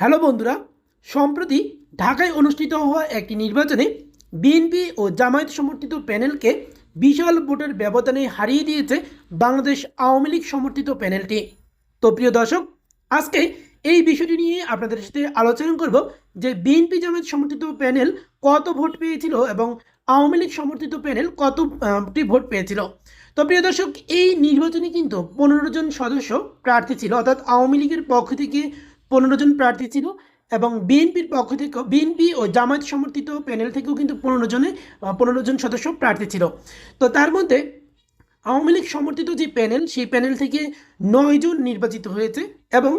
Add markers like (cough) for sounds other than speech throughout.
Hello বন্ধুরা, সম্প্রতি ঢাকায় অনুষ্ঠিত হওয়া একটি নির্বাচনে বিএনপি ও জামায়াত সমর্থিত প্যানেলকে বিশাল ভোটের ব্যবধানে হারিয়ে দিয়েছে বাংলাদেশ আওয়ামী লীগ সমর্থিত প্যানেলটি। তো প্রিয় দর্শক, আজকে এই বিষয়টি নিয়ে আপনাদের সাথে আলোচনা করব যে বিএনপি জামায়াত সমর্থিত প্যানেল কত ভোট পেয়েছিল এবং আওয়ামী লীগ সমর্থিত প্যানেল কতটি ভোট পেয়েছিল। তো প্রিয় দর্শক, এই নির্বাচনে কিন্তু পনেরো জন সদস্য প্রার্থী ছিল, অর্থাৎ আওয়ামী লীগের পক্ষ থেকে পনেরো জন প্রার্থী ছিল এবং বিএনপির পক্ষ থেকে, বিএনপি ও জামায়াত সমর্থিত প্যানেল থেকেও কিন্তু পনেরো জনে পনেরো জন সদস্য প্রার্থী ছিল। তো তার মধ্যে আওয়ামী লীগ সমর্থিত যে প্যানেল, সেই প্যানেল থেকে নয় জন নির্বাচিত হয়েছে এবং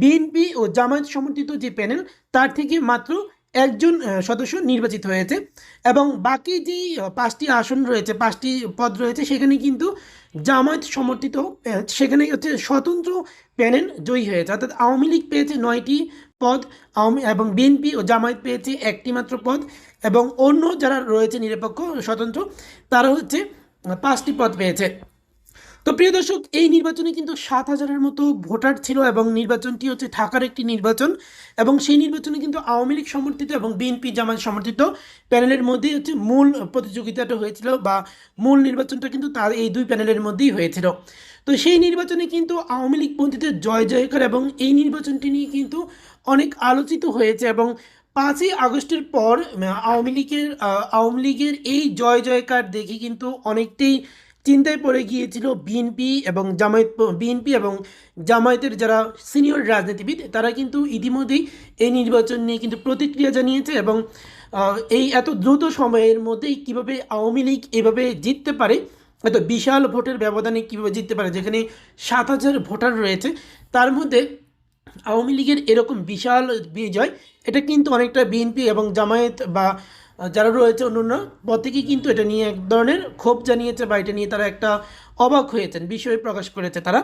বিএনপি ও জামায়াত সমর্থিত যে প্যানেল, তার থেকে মাত্র একজন সদস্য নির্বাচিত হয়েছে এবং বাকি যেই পাঁচটি আসন রয়েছে, পাঁচটি পদ রয়েছে, সেখানে কিন্তু জামায়াত সমর্থিত সেখানে হচ্ছে স্বতন্ত্র প্যানেল জয়ী হয়েছে। অর্থাৎ আওয়ামী লীগ পেয়েছে নয়টি পদ, আওয়ামী এবং বিএনপি ও জামায়াত পেয়েছে একটি মাত্র পদ এবং অন্য যারা রয়েছে নিরপেক্ষ, স্বতন্ত্র, তারা হচ্ছে পাঁচটি পদ পেয়েছে। তো প্রিয় দর্শক, এই নির্বাচনে কিন্তু সাত হাজারের মতো ভোটার ছিল এবং নির্বাচনটি হচ্ছে ঢাকার একটি নির্বাচন এবং সেই নির্বাচনে কিন্তু আওয়ামী লীগ সমর্থিত এবং বিএনপি জামায়াত সমর্থিত প্যানেলের মধ্যেই হচ্ছে মূল প্রতিযোগিতাটা হয়েছিল বা মূল নির্বাচনটা কিন্তু তার এই দুই প্যানেলের মধ্যেই হয়েছিল। তো সেই নির্বাচনে কিন্তু আওয়ামী লীগ পন্থীদের জয় জয়কার এবং এই নির্বাচনটি নিয়ে কিন্তু অনেক আলোচিত হয়েছে এবং পাঁচই আগস্টের পর আওয়ামী লীগের আওয়ামী লীগের এই জয় জয়কার দেখে কিন্তু অনেকটাই চিন্তায় পড়ে গিয়েছিল বিএনপি এবং জামায়াত বিএনপি এবং জামায়াতের যারা সিনিয়র রাজনীতিবিদ, তারা কিন্তু ইতিমধ্যেই এই নির্বাচন নিয়ে কিন্তু প্রতিক্রিয়া জানিয়েছে এবং এই এত দ্রুত সময়ের মধ্যেই কীভাবে আওয়ামী লীগ এভাবে জিততে পারে, এত বিশাল ভোটের ব্যবধানে কীভাবে জিততে পারে, যেখানে সাত হাজার ভোটার রয়েছে, তার মধ্যে আওয়ামী লীগের এরকম বিশাল বিজয়, এটা কিন্তু অনেকটা বিএনপি এবং জামায়াত বা যারা রয়েছে অন্যান্য প্রত্যেকেই কিন্তু এটা নিয়ে এক ধরনের ক্ষোভ জানিয়েছে বা এটা নিয়ে তারা একটা অবাক হয়েছেন, বিষয় প্রকাশ করেছে তারা।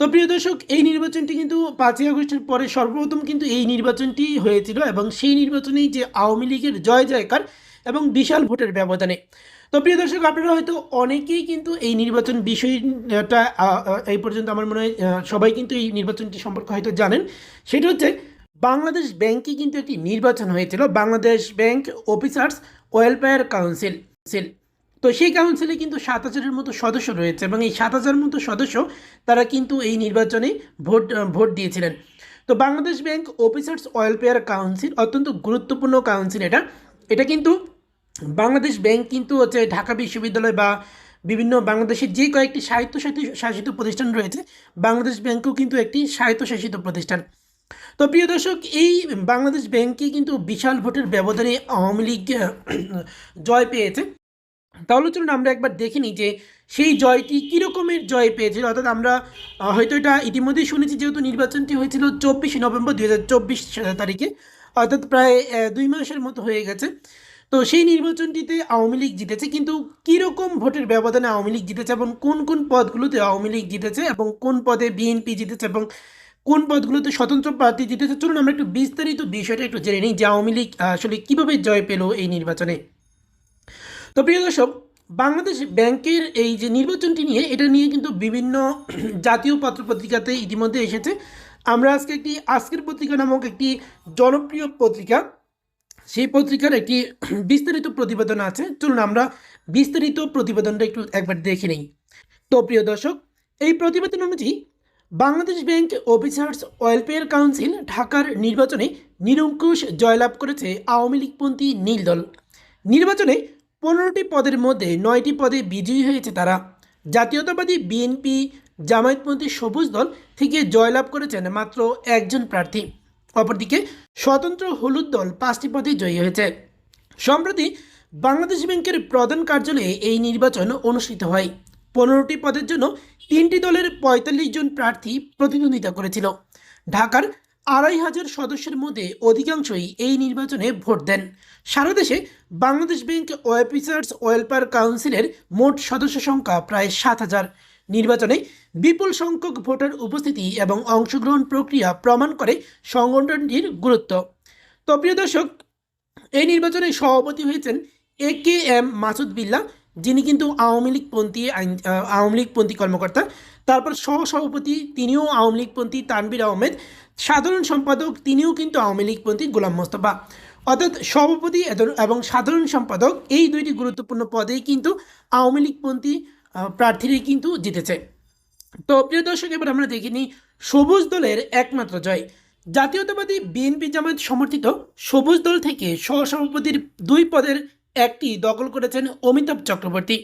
তো প্রিয় দর্শক, এই নির্বাচনটি কিন্তু পাঁচই আগস্টের পরে সর্বপ্রথম কিন্তু এই নির্বাচনটি হয়েছিল এবং সেই নির্বাচনেই যে আওয়ামী লীগের জয় জয়কার এবং বিশাল ভোটের ব্যবধানে। তো প্রিয় দর্শক, আপনারা হয়তো অনেকেই কিন্তু এই নির্বাচন বিষয়টা এই পর্যন্ত আমার মনে হয় সবাই কিন্তু এই নির্বাচনটি সম্পর্কে হয়তো জানেন। সেটা হচ্ছে বাংলাদেশ ব্যাংকে কিন্তু একটি নির্বাচন হয়েছিল, Bangladesh bank officers welfare council. Seal তো সেই কাউন্সিলে কিন্তু সাত হাজারের মতো সদস্য রয়েছে এবং এই সাত হাজার মতো সদস্য তারা কিন্তু এই নির্বাচনে ভোট ভোট দিয়েছিলেন। তো Bangladesh bank officers welfare council অত্যন্ত গুরুত্বপূর্ণ কাউন্সিল এটা। এটা কিন্তু বাংলাদেশ ব্যাংক কিন্তু হচ্ছে ঢাকা বিশ্ববিদ্যালয় বা বিভিন্ন বাংলাদেশের যে কয়েকটি স্বায়ত্তশাসিত, শাসিত প্রতিষ্ঠান রয়েছে, বাংলাদেশ ব্যাংকও কিন্তু একটি স্বায়ত্তশাসিত প্রতিষ্ঠান। তো প্রিয় দর্শক, এই বাংলাদেশ ব্যাংকে কিন্তু বিশাল ভোটের ব্যবধানে আওয়ামী লীগ জয় পেয়েছে। তাহলে চলুন আমরা একবার দেখে নিই যে সেই জয়টি কীরকমের জয় পেয়েছিল। অর্থাৎ আমরা হয়তো এটা ইতিমধ্যেই শুনেছি, যেহেতু নির্বাচনটি হয়েছিল চব্বিশে নভেম্বর দুই হাজার চব্বিশ তারিখে। অর্থাৎ প্রায় দুই মাসের মতো হয়ে গেছে। তো সেই নির্বাচনটিতে আওয়ামী লীগ জিতেছে, কিন্তু কীরকম ভোটের ব্যবধানে আওয়ামী লীগ জিতেছে এবং কোন কোন পদগুলোতে আওয়ামী লীগ জিতেছে এবং কোন পদে বিএনপি জিতেছে এবং কোন পদগুলোতে স্বতন্ত্র প্রার্থী জিতেছে? চলুন আমরা একটু বিস্তারিত বিষয়টা একটু জেনে নিই যে আওয়ামী লীগ আসলে কীভাবে জয় পেল এই নির্বাচনে। তো প্রিয় দর্শক, বাংলাদেশ ব্যাংকের এই যে নির্বাচনটি নিয়ে, এটা নিয়ে কিন্তু বিভিন্ন (clears throat) জাতীয় পত্রপত্রিকাতে ইতিমধ্যে এসেছে। আমরা আজকে একটি আজকের পত্রিকা নামক একটি জনপ্রিয় পত্রিকা, সেই পত্রিকার একটি (clears throat) বিস্তারিত প্রতিবেদন আছে। চলুন আমরা বিস্তারিত প্রতিবেদনটা একটু একবার দেখে নিই। তো প্রিয় দর্শক, এই প্রতিবেদন অনুযায়ী Bangladesh bank officers welfare council ঢাকার নির্বাচনে নিরঙ্কুশ জয়লাভ করেছে আওয়ামী লীগপন্থী নীল দল। নির্বাচনে পনেরোটি পদের মধ্যে নয়টি পদে বিজয়ী হয়েছে তারা। জাতীয়তাবাদী বিএনপি, জামায়াতপন্থী সবুজ দল থেকে জয়লাভ করেছেন মাত্র একজন প্রার্থী। অপরদিকে স্বতন্ত্র হলুদ দল পাঁচটি পদে জয়ী হয়েছে। সম্প্রতি বাংলাদেশ ব্যাংকের প্রধান কার্যালয়ে এই নির্বাচন অনুষ্ঠিত হয়। পনেরোটি পদের জন্য তিনটি দলের পঁয়তাল্লিশ জন প্রার্থী প্রতিদ্বন্দ্বিতা করেছিল। ঢাকার আড়াই হাজার সদস্যের মধ্যে অধিকাংশই এই নির্বাচনে ভোট দেন। সারা দেশে বাংলাদেশ ব্যাংক অফিসার্স ওয়েলফেয়ার কাউন্সিলের মোট সদস্য সংখ্যা প্রায় সাত হাজার। নির্বাচনে বিপুল সংখ্যক ভোটার উপস্থিতি এবং অংশগ্রহণ প্রক্রিয়া প্রমাণ করে সংগঠনটির গুরুত্ব। তো প্রিয় দর্শক, এই নির্বাচনে সভাপতি হয়েছেন এ কে এম মাসুদ বিল্লা যিনি কিন্তু আওয়ামী লীগপন্থী আইন আওয়ামী লীগপন্থী কর্মকর্তা। তারপর সহসভাপতি তিনিও আওয়ামী লীগপন্থী তানবির আহমেদ। সাধারণ সম্পাদক তিনিও কিন্তু আওয়ামী লীগপন্থী গোলাম মোস্তফা। অর্থাৎ সভাপতি এবং সাধারণ সম্পাদক এই দুইটি গুরুত্বপূর্ণ পদেই কিন্তু আওয়ামী লীগপন্থী প্রার্থীরাই কিন্তু জিতেছে। তো প্রিয় দর্শক, এবার আমরা দেখিনি সবুজ দলের একমাত্র জয়। জাতীয়তাবাদী বিএনপি জামায়াত সমর্থিত সবুজ দল থেকে সহসভাপতির দুই পদের একটি দখল করেছেন অমিতাভ চক্রবর্তী।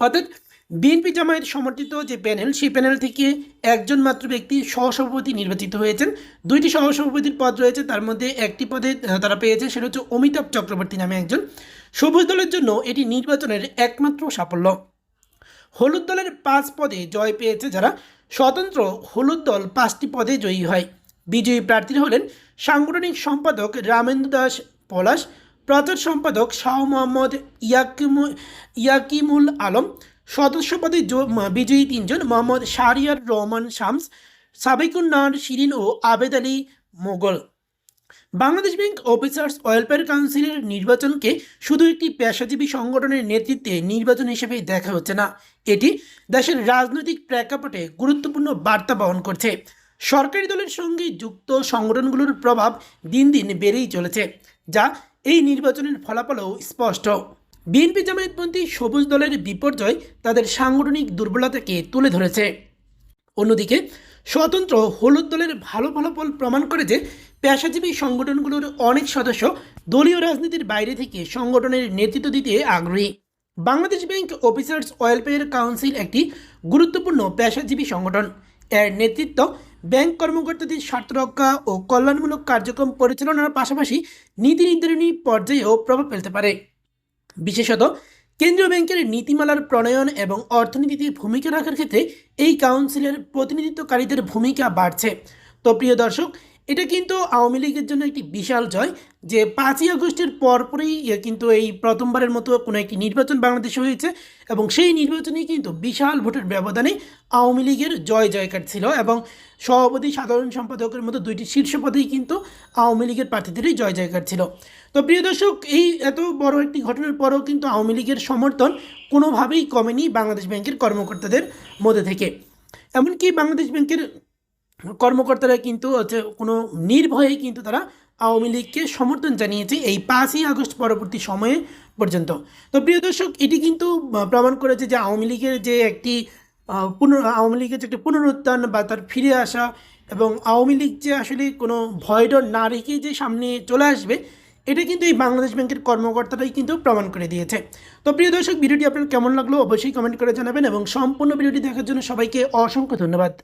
অর্থাৎ বিএনপি জামায়াত সমর্থিত যে প্যানেল, সেই প্যানেল থেকে একজন মাত্র ব্যক্তি সহসভাপতি নির্বাচিত হয়েছেন। দুইটি সহসভাপতির পদ রয়েছে, তার মধ্যে একটি পদে তারা পেয়েছে, সেটা হচ্ছে অমিতাভ চক্রবর্তী নামে একজন। সবুজ দলের জন্য এটি নির্বাচনের একমাত্র সাফল্য। হলুদ দলের পাঁচ পদে জয় পেয়েছে যারা, স্বতন্ত্র হলুদ দল পাঁচটি পদে জয়ী হয়। বিজয়ী প্রার্থীরা হলেন সাংগঠনিক সম্পাদক রামেন্দ্র দাস পলাশ প্রচার সম্পাদক শাহ মোহাম্মদ ইয়াকিমু, ইয়াকিমুল আলম, সদস্য পদে বিজয়ী তিনজন, মোহাম্মদ শাহরিয়ার রহমান শামস সাবিকুন নার শিরিন ও Abed Ali Mughal. Bangladesh bank officers welfare কাউন্সিলের নির্বাচনকে শুধু একটি পেশাজীবী সংগঠনের নেতৃত্বে নির্বাচন হিসেবে দেখা হচ্ছে না। এটি দেশের রাজনৈতিক প্রেক্ষাপটে গুরুত্বপূর্ণ বার্তা বহন করছে। সরকারি দলের সঙ্গে যুক্ত সংগঠনগুলোর প্রভাব দিন দিন বেড়েই চলেছে, যা এই নির্বাচনের ফলাফলও স্পষ্ট। বিএনপি জামায়াতপন্থী সবুজ দলের বিপর্যয় তাদের সাংগঠনিক দুর্বলতাকে তুলে ধরেছে। অন্যদিকে, স্বতন্ত্র হলুদ দলের ভালো ফলাফল প্রমাণ করে যে পেশাজীবী সংগঠনগুলোর অনেক সদস্য দলীয় রাজনীতির বাইরে থেকে সংগঠনের নেতৃত্ব দিতে আগ্রহী। Bangladesh bank officers welfare council একটি গুরুত্বপূর্ণ পেশাজীবী সংগঠন। এর নেতৃত্ব ব্যাংক কর্মকর্তাদের স্বার্থ রক্ষা ও কল্যাণমূলক কার্যক্রম পরিচালনার পাশাপাশি নীতি নির্ধারণী পর্যায়েও প্রভাব ফেলতে পারে। বিশেষত, কেন্দ্রীয় ব্যাংকের নীতিমালার প্রণয়ন এবং অর্থনীতিতে ভূমিকা রাখার ক্ষেত্রে এই কাউন্সিলের প্রতিনিধিত্বকারীদের ভূমিকা বাড়ছে। তো প্রিয় দর্শক, এটা কিন্তু আওয়ামী লীগের জন্য একটি বিশাল জয় যে পাঁচই আগস্টের পরপরই কিন্তু এই প্রথমবারের মতো কোনো একটি নির্বাচন বাংলাদেশে হয়েছে এবং সেই নির্বাচনে কিন্তু বিশাল ভোটের ব্যবধানে আওয়ামী লীগের জয় জয়কার ছিল এবং সভাপতি, সাধারণ সম্পাদকের মতো দুইটি শীর্ষ পদেই কিন্তু আওয়ামী লীগের প্রার্থীদেরই জয় জয়কার ছিল। তো প্রিয় দর্শক, এই এত বড় একটি ঘটনার পরেও কিন্তু আওয়ামী লীগের সমর্থন কোনোভাবেই কমেনি বাংলাদেশ ব্যাংকের কর্মকর্তাদের মধ্যে থেকে। এমনকি বাংলাদেশ ব্যাংকের কর্মকর্তারা কিন্তু হচ্ছে কোনো নির্ভয়ে কিন্তু তারা আওয়ামী লীগকে সমর্থন জানিয়েছে এই পাঁচই আগস্ট পরবর্তী সময়ে পর্যন্ত। তো প্রিয় দর্শক, এটি কিন্তু প্রমাণ করেছে যে আওয়ামী লীগের যে একটি পুনর, আওয়ামী লীগের যে একটি পুনরুত্থান বা তার ফিরে আসা এবং আওয়ামী লীগ যে আসলে কোনো ভয়ডর না রেখে যে সামনে চলে আসবে, এটা কিন্তু এই বাংলাদেশ ব্যাংকের কর্মকর্তারাই কিন্তু প্রমাণ করে দিয়েছে। তো প্রিয় দর্শক, ভিডিওটি আপনার কেমন লাগল অবশ্যই কমেন্ট করে জানাবেন এবং সম্পূর্ণ ভিডিওটি দেখার জন্য সবাইকে অসংখ্য ধন্যবাদ।